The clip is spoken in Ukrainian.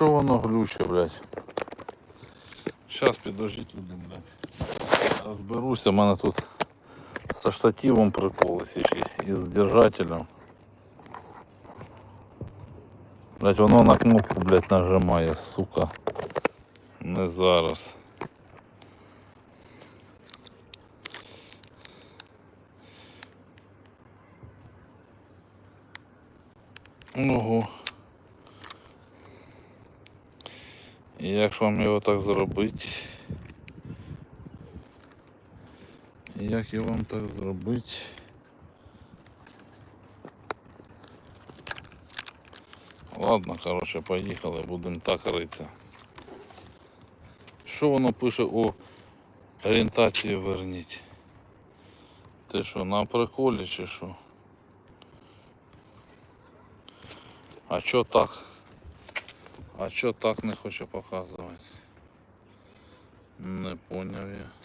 Що воно глюче, блядь? Зараз підождіть блядь. Розберуся, у мене тут со штативом прикол ще і з держателем. Блять, воно на кнопку, блядь, нажимає, сука. Не зараз. Ого. Як ж вам його так зробити? Як його вам так зробити? Ладно, короче, поїхали, будемо так ритися. Що воно пише у орієнтації верніть? Ти що, на приколі чи що? А чо так? А чо так не хоче показувати? Не поняв я.